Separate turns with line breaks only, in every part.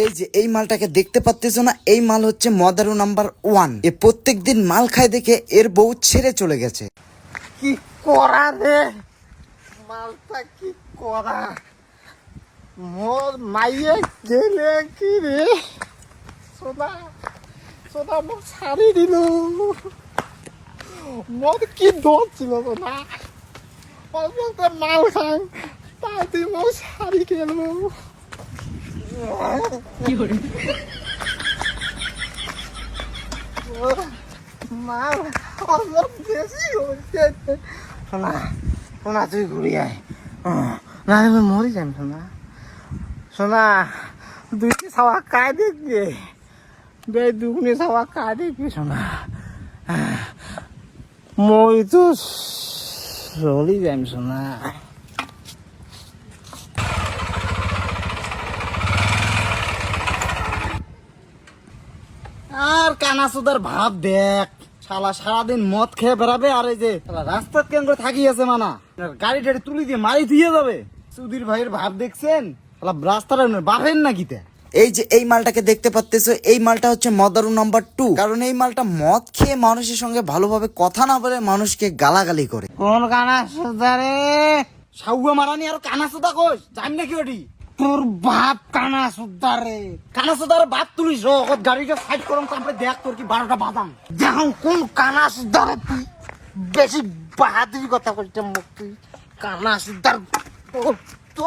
এই যে এই মালটাকে দেখতে পাচ্তেছ না এই মাল হচ্ছে মদারু নাম্বার ওয়ান। এ প্রত্যেক দিন মাল খায় দেখে এর বউ ছেড়ে চলে গেছে।
কি করা রে? মালটা কি করা? মোর মাইয়ে গেলে কি রে? সোনা সোনা মোক ছাড়ি দিল মোর কি দোষ ছিল সোনা? অল্প মাল খাং তাতে মোক ছাড়ি গেল মাল অল্প বেশি হচ্ছে শোনা শোনা তুই ঘুরি আয় না আমি মরি যাই শোনা শোনা দুইটি সাওয়া কায় দেখবি বে দুগুনি সাওয়া কায় দেখবি শোনা মই তো চলি যাম শোনা আর কানাচুদার ভাব দেখ। শালা সারাদিন মদ খেয়ে বেড়াবে আর এই যে রাস্তার কেন করে থাকি আছে মানা। গাড়ি টাড়ি তুলি দিয়ে মারি দিয়ে যাবে। সুধীর ভাইয়ের ভাব দেখছেন? শালা রাস্তাটা বাড়েন না কিতে
এই যে এই মালটাকে দেখতে পাচ্তেছ এই মালটা হচ্ছে মদারু নাম্বার টু। কারণ এই মালটা মদ খেয়ে মানুষের সঙ্গে ভালোভাবে কথা না বলে মানুষকে গালাগালি করে।
কোন রে? সাউয়া মারানি আর কানাচুদা কইস জানি নাকি ওটি। তোর বাপ কানাচুদা রে। কানাচুদার বাপ তুলিস ওর গাড়িটা সাইড করম তারপরে দেখ তোর কি বারোটা বাদাম। দেখুন কোন কানাচুদা রে তুই। বেশি বাহাদুরি কথা কইতে মুখ তুই। কানাচুদার তো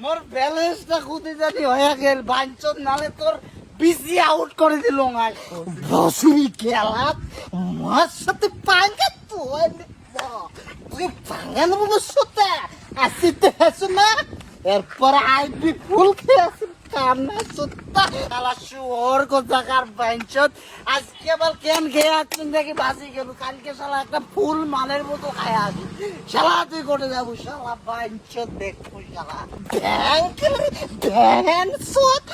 মোর ব্যালেন্সটা খুঁজে জানি হয়ে গেল, বাঞ্চন নালে তোর বিসি আউট করে দিল বসুই খেলা মার সাথে পাঙ্গা তুই তুই পাঙ্গা নেব সাথে আসিতে আসো না। এরপর আইবি ফুল খেয়ে কান্না সুত্তা শালা শুয়োর কোথাকার বাঞ্চত আজকে আবার কেন খেয়ে আসছেন দেখি বাসি গেল কালকে শালা একটা ফুল মালের মতো খায় আসি শালা তুই করে যাব শালা বাঞ্চত দেখব শালা ব্যাংক সুত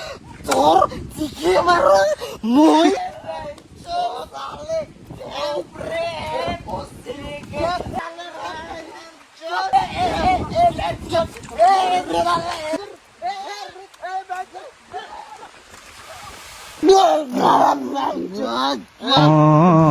তোর দিকে মারো মই চলে 啊啊啊